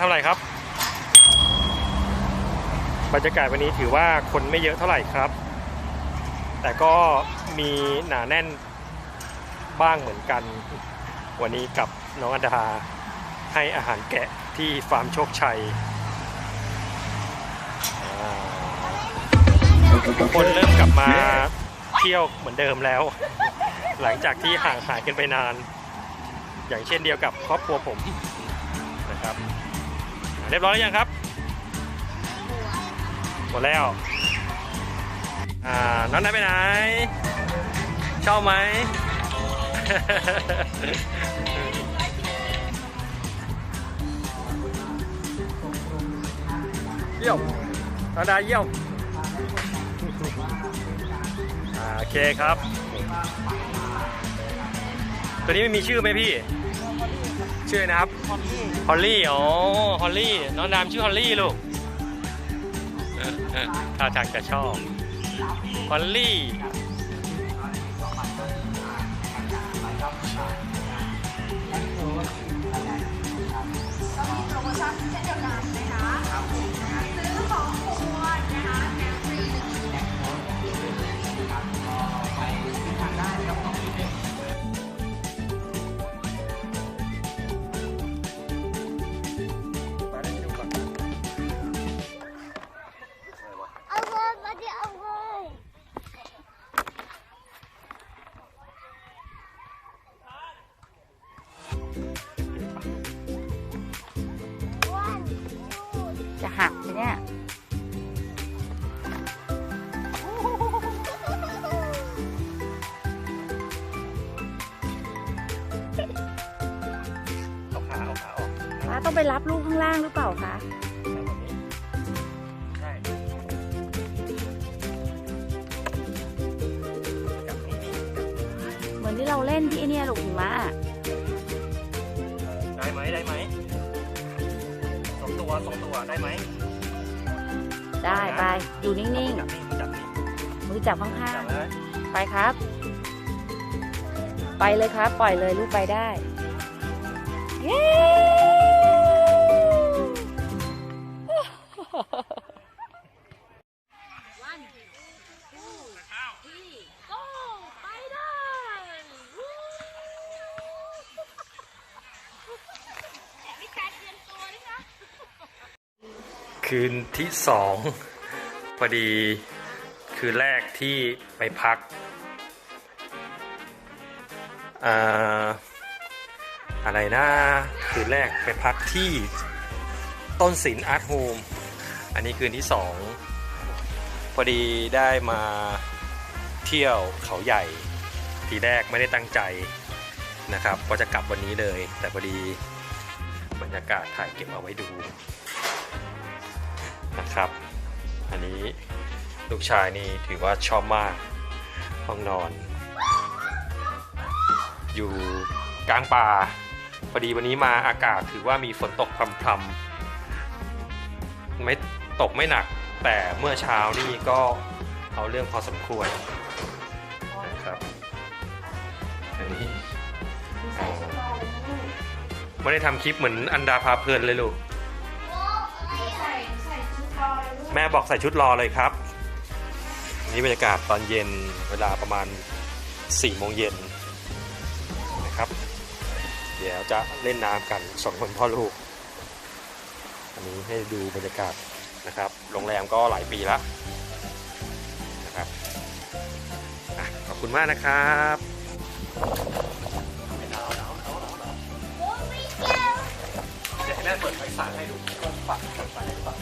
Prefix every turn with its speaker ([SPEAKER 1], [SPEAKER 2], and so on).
[SPEAKER 1] น้องดาทำอะไรครับ บรรยากาศวันนี้ถือว่าคนไม่เยอะเท่าไหร่ครับ แต่ก็มีหนาแน่นบ้างเหมือนกัน วันนี้กับน้องอดาให้อาหารแกะที่ฟาร์มโชคชัยคนเริ่มกลับมาเที่ยวเหมือนเดิมแล้ว หลังจากที่ห่างหายกันไปนาน อย่างเช่นเดียวกับครอบครัวผมนะครับ เรียบร้อยหรือยังครับหมดแล้ว อ่า น้องนายไปไหน ชอบไหม เยี่ยมน้องดาเยี่ยมโอเคครับ ตัวนี้ไม่มีชื่อไหมพี่ ชื่อนะครับฮอลลี่ อ๋อ ฮอลลี่ น้องดามชื่อฮอลลี่ลูกเออเออท่าทางจะชอบ ฮอลลี่
[SPEAKER 2] จะหักไหมเนี่ย
[SPEAKER 1] เอาขาเอาขาออก
[SPEAKER 2] ฟ้าต้องไปรับลูกข้างล่างหรือเปล่าคะ
[SPEAKER 1] ใช่จับนี่นี่จับ
[SPEAKER 2] เหมือนที่เราเล่นที่ไอ้เนี่ยลูกหิมะอะ
[SPEAKER 1] ได้ไหมได้ไหมสอง ตัวสองตัวได้ไหม
[SPEAKER 2] ได้ไปอยู่นิ่ง
[SPEAKER 1] จับนี่จับนี่
[SPEAKER 2] ๆ มือจับข้าง
[SPEAKER 1] จับเลย
[SPEAKER 2] ๆไปครับ ไปเลยครับ ปล่อยเลยลูกไปได้เย้
[SPEAKER 1] คืนที่สองพอดีคืนแรกที่ไปพักอ่าอะไรนะ คืนแรกไปพักที่ต้นศิลป์อาร์ตโฮมอันนี้คืนที่สองพอดีได้มาเที่ยวเขาใหญ่ ทีแรกไม่ได้ตั้งใจนะครับว่าจะกลับวันนี้เลย แต่พอดีบรรยากาศถ่ายเก็บเอาไว้ดู นะครับ อันนี้ลูกชายนี่ถือว่าชอบมาก ห้องนอน อยู่กลางป่าพอดีวันนี้มาอากาศถือว่ามีฝนตกพรำๆไม่ตกไม่หนัก แต่เมื่อเช้านี่ก็เอาเรื่องพอสมควรนะครับอันนี้อ๋อไม่ได้ทำคลิปเหมือนอันดาพาเพลินเลยลูก ม่บอกใส่ชุดรอเลยครับ นี่บรรยากาศตอนเย็นเวลาประมาณ4โมงเย็นนะครับ เดี๋ยวจะเล่นน้ำกันสองคนพ่อลูก อันนี้ให้ดูบรรยากาศนะครับโรงแรมก็หลายปีแล้วนะครับอะขอบคุณมากนะครับเดี๋ยวให้แม่เปิดไฟสายให้ดูก็ฝักไฟสายให้ฝัก